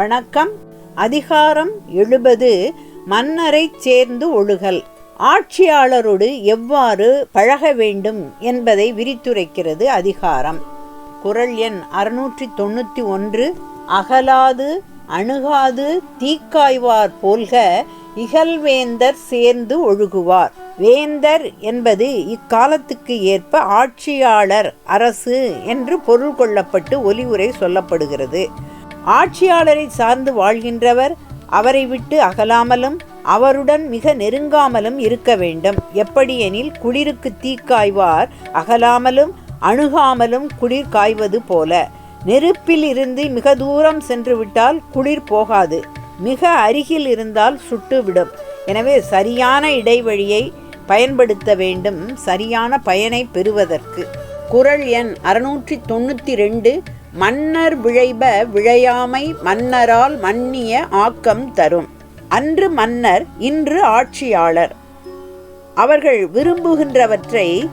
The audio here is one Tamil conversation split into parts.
வணக்கம். அதிகாரம் எழுபது. மன்னரைச் சேர்ந்து ஒழுகல். ஆட்சியாளரோடு எவ்வாறு பழக வேண்டும் என்பதை விரித்துரைக்கிறது அதிகாரம். குரல் எண் அறுநூற்றி தொண்ணூற்றி ஒன்று. அகலாது அணுகாது தீக்காய்வார் போல்க இகழ்வேந்தர் சேர்ந்து ஒழுகுவார். வேந்தர் என்பது இக்காலத்துக்கு ஏற்ப ஆட்சியாளர் அரசு என்று பொருள் கொள்ளப்பட்டு ஒலிவுரை சொல்லப்படுகிறது. ஆட்சியாளரை சார்ந்து வாழ்கின்றவர் அவரை விட்டு அகலாமலும் அவருடன் மிக நெருங்காமலும் இருக்க வேண்டும். எப்படியெனில் குளிருக்கு தீக்காய்வார் அகலாமலும் அணுகாமலும் குளிர் காய்வது போல. நெருப்பில் இருந்து மிக தூரம் சென்று விட்டால் குளிர் போகாது. மிக அருகில் இருந்தால் சுட்டுவிடும் எனவே சரியான இடைவெளியை பயன்படுத்த வேண்டும். சரியான பயனை பெறுவதற்கு. குரல் எண் அறுநூற்றி தொண்ணூற்றி ரெண்டு மன்னர் விழைப விழையாமை மன்னரால் மன்னிய ஆக்கம் தரும். அன்று மன்னர் இன்று ஆட்சியாளர். அவர்கள் விரும்புகின்றவற்றை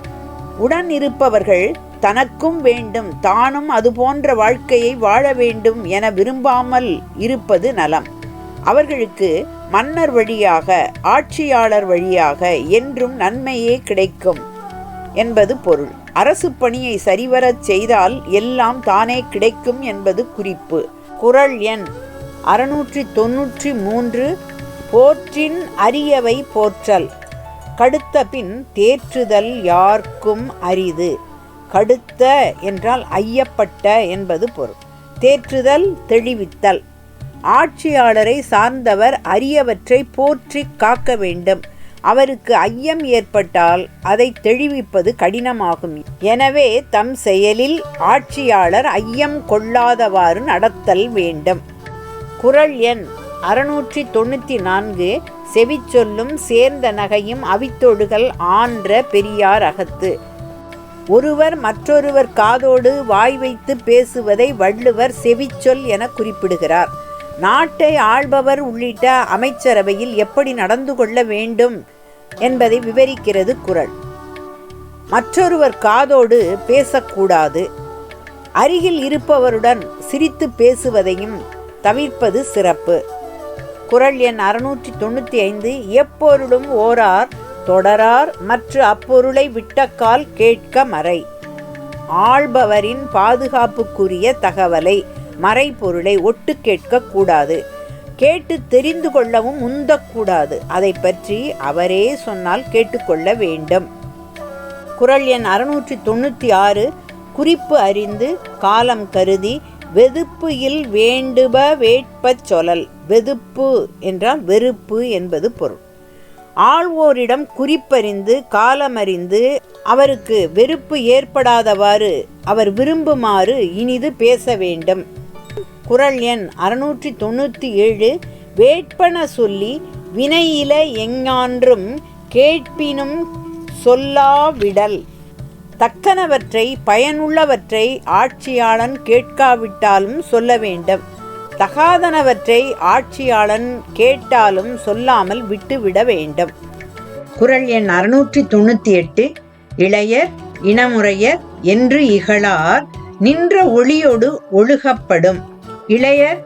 உடன் இருப்பவர்கள் தனக்கும் வேண்டும் தானும் அதுபோன்ற வாழ்க்கையை வாழ வேண்டும் என விரும்பாமல் இருப்பது நலம். அவர்களுக்கு மன்னர் வழியாக ஆட்சியாளர் வழியாக என்றும் நன்மையே கிடைக்கும் என்பது பொருள். அரசு பணியை சரிவரச் செய்தால் எல்லாம் தானே கிடைக்கும் என்பது குறிப்பு. குரல் எண் அறுநூற்றி தொன்னூற்றி மூன்று போற்றின் அரியவை போற்றல். கடுத்த பின் தேற்றுதல் யார்க்கும் அரிது. கடுத்த என்றால் ஐயப்பட்ட என்பது பொருள். தேற்றுதல் தெளிவித்தல். ஆட்சியாளரை சார்ந்தவர் அரியவற்றை போற்றி காக்க வேண்டும். அவருக்கு ஐயம் ஏற்பட்டால் அதை தெளிவிப்பது கடினமாகும். எனவே தம் செயலில் ஆட்சியாளர் ஐயம் கொள்ளாதவாறு நடத்தல் வேண்டும். குரல் எண் அறுநூற்றி தொண்ணூற்றி நான்கு செவிச்சொல்லும் சேர்ந்த நகையும் அவித்தொடுகள் ஆன்ற பெரியார் அகத்து. ஒருவர் மற்றொருவர் காதோடு வாய் வைத்து பேசுவதை வள்ளுவர் செவிச்சொல் என குறிப்பிடுகிறார். நாட்டை ஆள்பவர் உள்ளிட்ட அமைச்சரவையில் எப்படி நடந்து கொள்ள வேண்டும் என்பதை விவரிக்கிறது குரல். மற்றொருவர் காதோடு பேசக்கூடாது. அருகில் இருப்பவருடன் சிரித்து பேசுவதையும் தவிர்ப்பது சிறப்பு. குரல் எண் அறுநூற்றி தொண்ணூற்றி ஐந்து எப்பொருளும் ஓரார் தொடரார் மற்ற அப்பொருளை விட்டக்கால் கேட்க மறை. ஆள்பவரின் பாதுகாப்புக்குரிய தகவலை மறைப்பொருளை ஒட்டு கேட்கக்கூடாது. கேட்டு தெரிந்து கொள்ளவும் உந்தக்கூடாது. அதை பற்றி அவரே சொன்னால் கேட்டுக்கொள்ள வேண்டும். குரல் எண் அறுநூற்றி தொண்ணூற்றி ஆறு குறிப்பு அறிந்து காலம் கருதி வெதுப்பு இல் வேண்டுப வேட்பச் சொல்லல் வெதுப்பு என்றால் வெறுப்பு என்பது பொருள். ஆள்வோரிடம் குறிப்பறிந்து காலமறிந்து அவருக்கு வெறுப்பு ஏற்படாதவாறு அவர் விரும்புமாறு இனிது பேச வேண்டும். குரல் எண் அறுநூற்றி தொண்ணூற்றி ஏழு. வேட்பன சொல்லி வினையில எங்கான்றும் கேட்பினும் சொல்லாவிடல். தக்கனவற்றை பயனுள்ளவற்றை ஆட்சியாளன் கேட்காவிட்டாலும் சொல்ல வேண்டும். தகாதனவற்றை ஆட்சியாளன் கேட்டாலும் சொல்லாமல் விட்டுவிட வேண்டும். குரல் எண் அறுநூற்றி தொண்ணூற்றி எட்டு. இளையர் இனமுறையர் என்று இகழார். நின்ற ஒளியோடு ஒழுகப்படும். இளையர்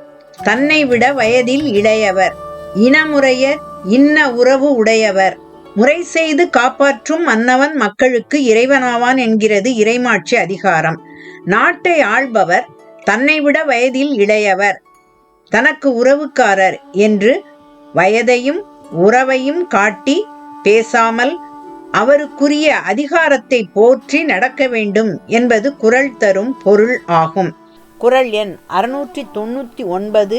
தன்னை விட வயதில் இளையவர். இனமுறையர் இன்ன உறவு உடையவர். முறை செய்து காப்பாற்றும் மன்னவன் மக்களுக்கு இறைவனாவான் என்கிறது இறைமாட்சி அதிகாரம். நாட்டை ஆள்பவர் தன்னை விட வயதில் இளையவர். தனக்கு உறவுக்காரர் என்று வயதையும் உறவையும் காட்டி பேசாமல் அவருக்குரிய அதிகாரத்தை போற்றி நடக்க வேண்டும் என்பது குரல் தரும் பொருள் ஆகும். குரல் எண் அறுநூற்றி தொண்ணூற்றி ஒன்பது.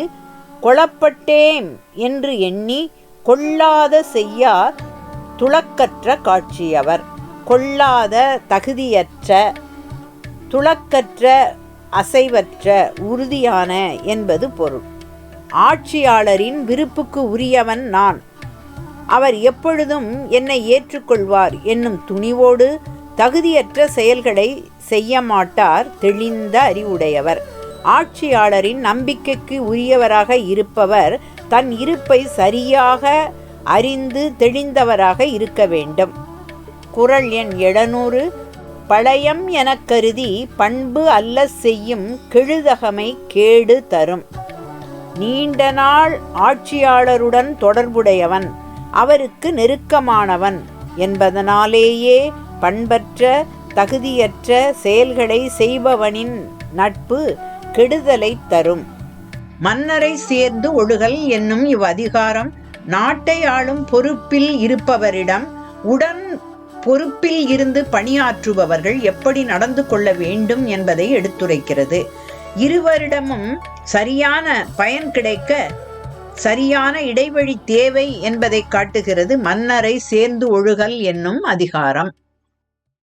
கொளப்பட்டேம் என்று எண்ணி கொள்ளாத செய்யார் துளக்கற்ற காட்சியவர். கொள்ளாத தகுதியற்ற துளக்கற்ற அசைவற்ற உறுதியான என்பது பொருள். ஆட்சியாளரின் விருப்புக்கு உரியவன் நான். அவர் எப்பொழுதும் என்னை ஏற்றுக்கொள்வார் என்னும் துணிவோடு தகுதியற்ற செயல்களை செய்ய மாட்டார் தெளிந்த அறிவுடையவர். ஆட்சியாளரின் நம்பிக்கைக்கு உரியவராக இருப்பவர் தன் இருப்பை சரியாக அறிந்து தெளிந்தவராக இருக்க வேண்டும். குரல் எண் எழுநூறு. பழையம் எனக் கருதி பண்பு அல்ல செய்யும் கெழுதகமை கேடு தரும். நீண்ட நாள் ஆட்சியாளருடன் தொடர்புடையவன். அவருக்கு நெருக்கமானவன். என்பதனாலேயே பண்பற்ற தகுதியற்ற செயல்களை செய்பவனின் நட்பு கெடுதலை தரும். மன்னரை சேர்ந்து ஒழுகல் என்னும் இவ்வதிகாரம் நாட்டை ஆளும் பொறுப்பில் இருப்பவரிடம் உடன் பொறுப்பில் இருந்து பணியாற்றுபவர்கள் எப்படி நடந்து கொள்ள வேண்டும் என்பதை எடுத்துரைக்கிறது. இருவரிடமும் சரியான பயன் கிடைக்க சரியான இடைவழி தேவை என்பதை காட்டுகிறது மன்னரை சேர்ந்து ஒழுகல் என்னும் அதிகாரம்.